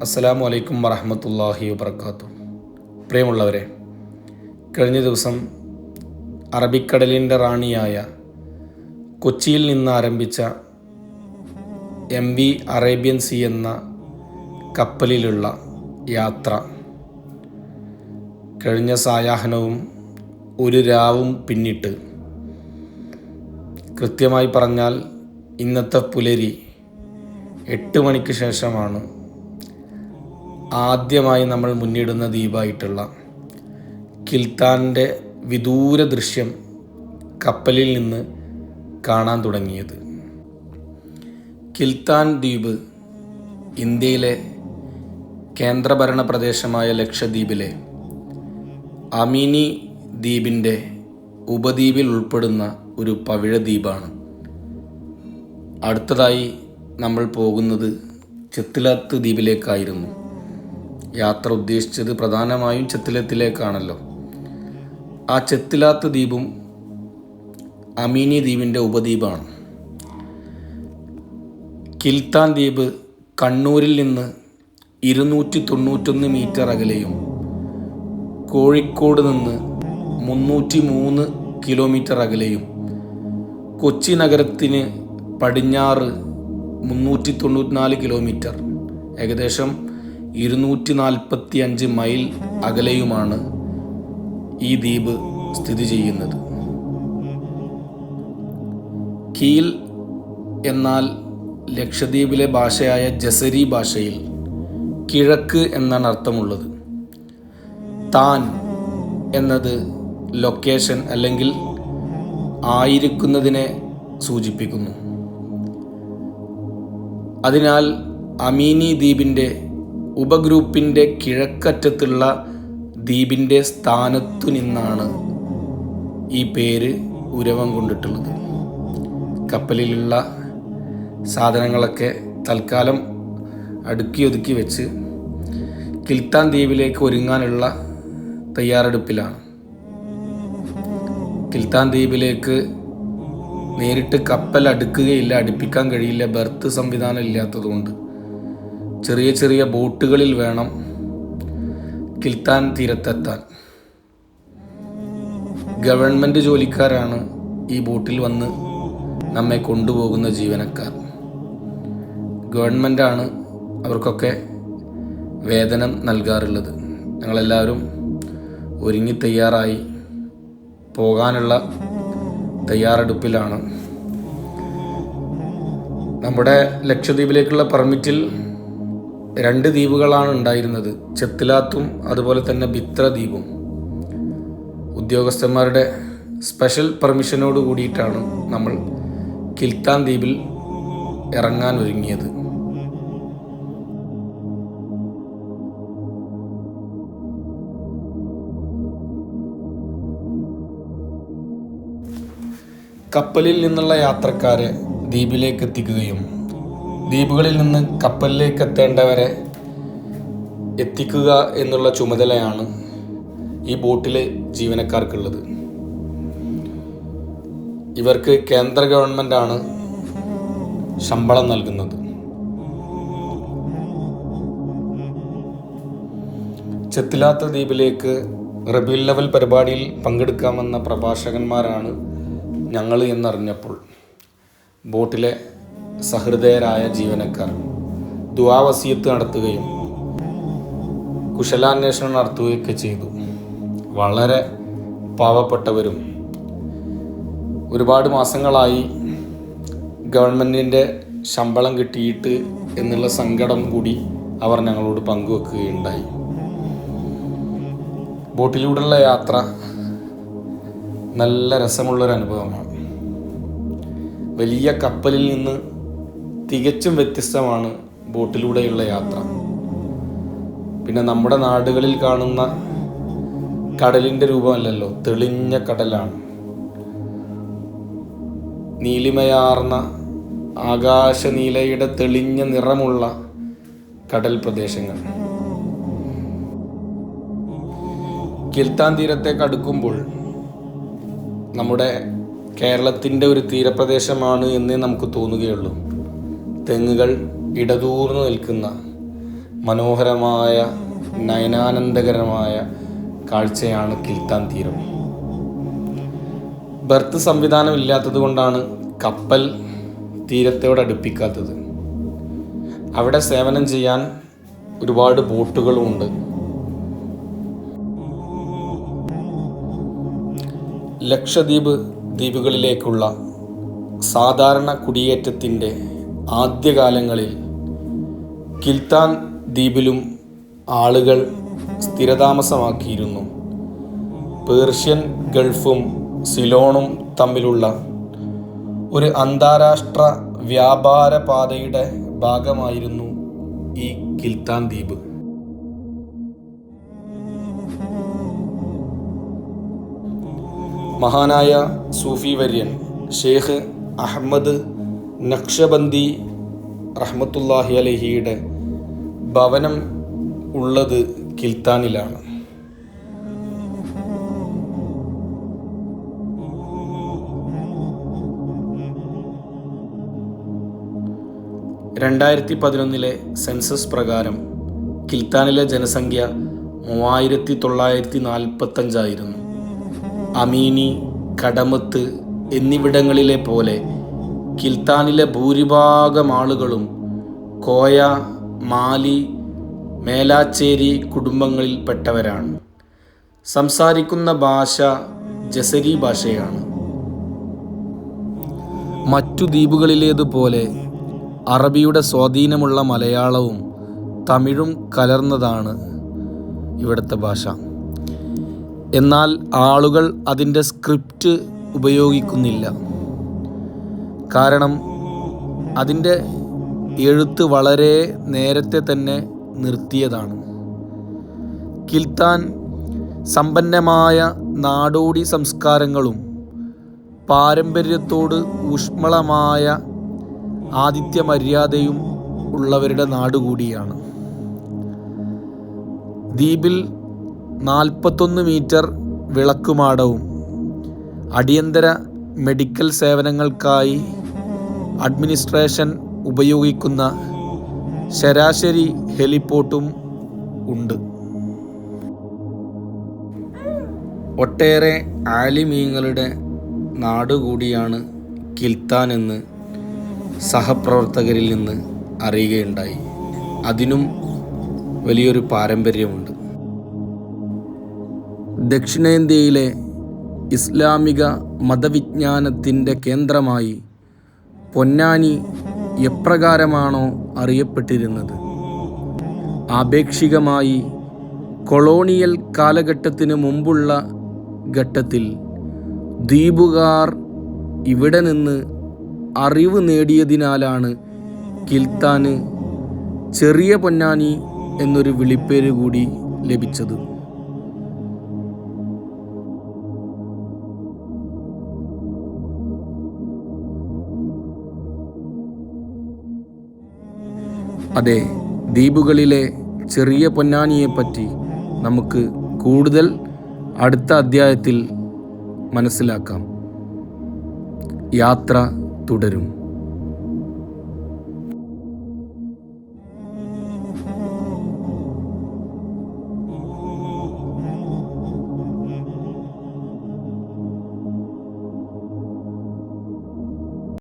അസ്സലാമു അലൈക്കും വറഹമത്തല്ലാഹി വബർക്കാത്തു പ്രിയമുള്ളവരെ കഴിഞ്ഞ ദിവസം അറബിക്കടലിന്റെ റാണിയായ കൊച്ചിയിൽ നിന്ന് ആരംഭിച്ച എം വി അറേബ്യൻ സി എന്ന കപ്പലിലുള്ള യാത്ര കഴിഞ്ഞ സായാഹ്നവും ഒരു രാവും പിന്നിട്ട് കൃത്യമായി പറഞ്ഞാൽ ഇന്നത്തെ പുലരി എട്ട് മണിക്ക് ശേഷമാണ് ആദ്യമായി നമ്മൾ മുന്നിടുന്ന ദ്വീപായിട്ടുള്ള കിൽത്താന്റെ വിദൂര ദൃശ്യം കപ്പലിൽ നിന്ന് കാണാൻ തുടങ്ങിയത്. കിൽത്താൻ ദ്വീപ് ഇന്ത്യയിലെ കേന്ദ്രഭരണ പ്രദേശമായ ലക്ഷദ്വീപിലെ അമിനി ദ്വീപിന്റെ ഉപദ്വീപിൽ ഉൾപ്പെടുന്ന ഒരു പവിഴ ദ്വീപാണ്. അടുത്തതായി നമ്മൾ പോകുന്നത് ചെത്തിലാത്ത് ദ്വീപിലേക്കായിരുന്നു. യാത്ര ഉദ്ദേശിച്ചത് പ്രധാനമായും ചെത്തിലത്തിലേക്കാണല്ലോ. ആ ചെത്തിലാത്ത് ദ്വീപും അമീനി ദ്വീപിന്റെ ഉപദ്വീപാണ്. കിൽത്താൻ ദ്വീപ് കണ്ണൂരിൽ നിന്ന് ഇരുന്നൂറ്റി തൊണ്ണൂറ്റൊന്ന് മീറ്റർ അകലെയും കോഴിക്കോട് നിന്ന് മുന്നൂറ്റി മൂന്ന് കിലോമീറ്റർ അകലെയും കൊച്ചി നഗരത്തിന് പടിഞ്ഞാറ് മുന്നൂറ്റി തൊണ്ണൂറ്റിനാല് കിലോമീറ്റർ. ഏകദേശം ഇരുന്നൂറ്റി നാൽപ്പത്തി അഞ്ച് മൈൽ അകലെയുമാണ് ഈ ദ്വീപ് സ്ഥിതി ചെയ്യുന്നത്. കീൽ എന്നാൽ ലക്ഷദ്വീപിലെ ഭാഷയായ ജസരി ഭാഷയിൽ കിഴക്ക് എന്നാണ് അർത്ഥമുള്ളത്. താൻ എന്നത് ലൊക്കേഷൻ അല്ലെങ്കിൽ ആയിരിക്കുന്നതിനെ സൂചിപ്പിക്കുന്നു. അതിനാൽ അമീനി ദ്വീപിന്റെ ഉപഗ്രൂപ്പിന്റെ കിഴക്കറ്റത്തുള്ള ദ്വീപിന്റെ സ്ഥാനത്തു നിന്നാണ് ഈ പേര് ഉരവം കൊണ്ടിട്ടുള്ളത്. കപ്പലിലുള്ള സാധനങ്ങളൊക്കെ തൽക്കാലം അടുക്കി ഒതുക്കി വെച്ച് കിൽത്താൻ ദ്വീപിലേക്ക് ഒരുങ്ങാനുള്ള തയ്യാറെടുപ്പിലാണ്. കിൽത്താൻ ദ്വീപിലേക്ക് നേരിട്ട് കപ്പൽ അടുക്കുകയില്ല അടുപ്പിക്കാൻ കഴിയില്ല ബർത്ത് സംവിധാനം ഇല്ലാത്തതുകൊണ്ട്. ചെറിയ ചെറിയ ബോട്ടുകളിൽ വേണം കിൽത്താൻ തീരത്തെത്താൻ. ഗവൺമെന്റ് ജോലിക്കാരാണ് ഈ ബോട്ടിൽ വന്ന് നമ്മെ കൊണ്ടുപോകുന്ന ജീവനക്കാർ. ഗവൺമെന്റാണ് അവർക്കൊക്കെ വേതനം നൽകാറുള്ളത്. ഞങ്ങളെല്ലാവരും ഒരുങ്ങി തയ്യാറായി പോകാനുള്ള തയ്യാറെടുപ്പിലാണ്. നമ്മുടെ ലക്ഷദ്വീപിലേക്കുള്ള പെർമിറ്റിൽ രണ്ട് ദ്വീപുകളാണ് ഉണ്ടായിരുന്നത്. ചെത്തിലാത്തും അതുപോലെ തന്നെ ബിത്ര ദ്വീപും. ഉദ്യോഗസ്ഥന്മാരുടെ സ്പെഷ്യൽ പെർമിഷനോട് കൂടിയിട്ടാണ് നമ്മൾ കിൽത്താൻ ദ്വീപിൽ ഇറങ്ങാൻ ഒരുങ്ങിയത്. കപ്പലിൽ നിന്നുള്ള യാത്രക്കാരെ ദ്വീപിലേക്ക് എത്തിക്കുകയും ദ്വീപുകളിൽ നിന്ന് കപ്പലിലേക്ക് എത്തേണ്ടവരെ എത്തിക്കുക എന്നുള്ള ചുമതലയാണ് ഈ ബോട്ടിലെ ജീവനക്കാർക്കുള്ളത്. ഇവർക്ക് കേന്ദ്ര ഗവൺമെന്റാണ് ശമ്പളം നൽകുന്നത്. ചെത്തിലാത്ത ദ്വീപിലേക്ക് റബീൽ ലെവൽ പരിപാടിയിൽ പങ്കെടുക്കാമെന്ന പ്രഭാഷകന്മാരാണ് ഞങ്ങൾ എന്നറിഞ്ഞപ്പോൾ ബോട്ടിലെ സഹൃദയരായ ജീവനക്കാർ. ദുവാവസീയത്ത് നടത്തുകയും കുശലാന്വേഷണം നടത്തുകയൊക്കെ ചെയ്തു. വളരെ പാവപ്പെട്ടവരും ഒരുപാട് മാസങ്ങളായി ഗവൺമെന്റിന്റെ ശമ്പളം കിട്ടിയിട്ട് എന്നുള്ള സങ്കടം കൂടി അവർ ഞങ്ങളോട് പങ്കുവെക്കുകയുണ്ടായി. ബോട്ടിലൂടെയുള്ള യാത്ര നല്ല രസമുള്ളൊരു അനുഭവമാണ് വലിയ കപ്പലിൽ നിന്ന് തികച്ചും വ്യത്യസ്തമാണ് ബോട്ടിലൂടെയുള്ള യാത്ര. പിന്നെ നമ്മുടെ നാടുകളിൽ കാണുന്ന കടലിന്റെ രൂപമല്ലല്ലോ തെളിഞ്ഞ കടലാണ്. നീലിമയാർന്ന ആകാശനീലയുടെ തെളിഞ്ഞ നിറമുള്ള കടൽ പ്രദേശങ്ങൾ. കിൽത്താൻ തീരത്തേക്ക് അടുക്കുമ്പോൾ നമ്മുടെ കേരളത്തിന്റെ ഒരു തീരപ്രദേശമാണ് എന്നേ നമുക്ക് തോന്നുകയുള്ളൂ. തെങ്ങുകൾ ഇടതൂർന്നു നിൽക്കുന്ന മനോഹരമായ നയനാനന്ദകരമായ കാഴ്ചയാണ് കിൽത്താൻ തീരം. ബർത്ത് സംവിധാനം ഇല്ലാത്തത് കൊണ്ടാണ് കപ്പൽ തീരത്തോട് അടുപ്പിക്കാത്തത്. അവിടെ സേവനം ചെയ്യാൻ ഒരുപാട് ബോട്ടുകളുമുണ്ട് ലക്ഷദ്വീപ് ദ്വീപുകളിലേക്കുള്ള സാധാരണ കുടിയേറ്റത്തിന്റെ ആദ്യകാലങ്ങളിൽ കിൽത്താൻ ദ്വീപിലും ആളുകൾ സ്ഥിരതാമസമാക്കിയിരുന്നു. പേർഷ്യൻ ഗൾഫും സിലോണും തമ്മിലുള്ള ഒരു അന്താരാഷ്ട്ര വ്യാപാര പാതയുടെ ഭാഗമായിരുന്നു ഈ കിൽത്താൻ ദ്വീപ്. മഹാനായ സൂഫി വര്യൻ ഷേഖ് അഹമ്മദ് നക്ഷബന്ദി റഹ്മത്തുല്ലാഹി അലഹിയുടെ ഭവനം ഉള്ളത് കിൽത്താനിലാണ്. രണ്ടായിരത്തി പതിനൊന്നിലെ സെൻസസ് പ്രകാരം കിൽത്താനിലെ ജനസംഖ്യ മൂവായിരത്തി തൊള്ളായിരത്തി നാൽപ്പത്തഞ്ചായിരുന്നു അമീനി കടമത്ത് എന്നിവിടങ്ങളിലെ പോലെ കിൽത്താനിലെ ഭൂരിഭാഗം ആളുകളും കോയ മാലി മേലാച്ചേരി കുടുംബങ്ങളിൽപ്പെട്ടവരാണ് സംസാരിക്കുന്ന ഭാഷ ജസരി ഭാഷയാണ്. മറ്റു ദ്വീപുകളിലേതുപോലെ അറബിയുടെ സ്വാധീനമുള്ള മലയാളവും തമിഴും കലർന്നതാണ് ഇവിടുത്തെ ഭാഷ. എന്നാൽ ആളുകൾ അതിന്റെ സ്ക്രിപ്റ്റ് ഉപയോഗിക്കുന്നില്ല. കാരണം അതിന്റെ എഴുത്ത് വളരെ നേരത്തെ തന്നെ നിർത്തിയതാണ്. കിൽത്താൻ സമ്പന്നമായ നാടോടി സംസ്കാരങ്ങളും പാരമ്പര്യത്തോട് ഊഷ്മളമായ ആദിത്യ മര്യാദയും ഉള്ളവരുടെ നാടുകൂടിയാണ്. ദ്വീപിൽ നാൽപ്പത്തൊന്ന് മീറ്റർ വിളക്കുമാടവും അടിയന്തര മെഡിക്കൽ സേവനങ്ങൾക്കായി അഡ്മിനിസ്ട്രേഷൻ ഉപയോഗിക്കുന്ന ശരാശരി ഹെലിപോർട്ടും ഉണ്ട്. ഒട്ടേറെ ആലിമീങ്ങളുടെ നാടുകൂടിയാണ് കിൽത്താൻ എന്ന് സഹപ്രവർത്തകരിൽ നിന്ന് അറിയുകയുണ്ടായി. അതിനും വലിയൊരു പാരമ്പര്യമുണ്ട്. ദക്ഷിണേന്ത്യയിലെ ഇസ്ലാമിക മതവിജ്ഞാനത്തിന്റെ കേന്ദ്രമായി പൊന്നാനി എപ്രകാരമാണോ അറിയപ്പെട്ടിരുന്നത്? ആപേക്ഷികമായി കൊളോണിയൽ കാലഘട്ടത്തിന് മുമ്പുള്ള ഘട്ടത്തിൽ ദ്വീപുകാർ ഇവിടെ നിന്ന് അറിവ് നേടിയതിനാലാണ് കിൽത്താന് ചെറിയ പൊന്നാനി എന്നൊരു വിളിപ്പേര് കൂടി ലഭിച്ചത്. അതെ ദ്വീപുകളിലെ ചെറിയ പൊന്നാനിയെപ്പറ്റി നമുക്ക് കൂടുതൽ അടുത്ത അധ്യായത്തിൽ മനസ്സിലാക്കാം. യാത്ര തുടരും.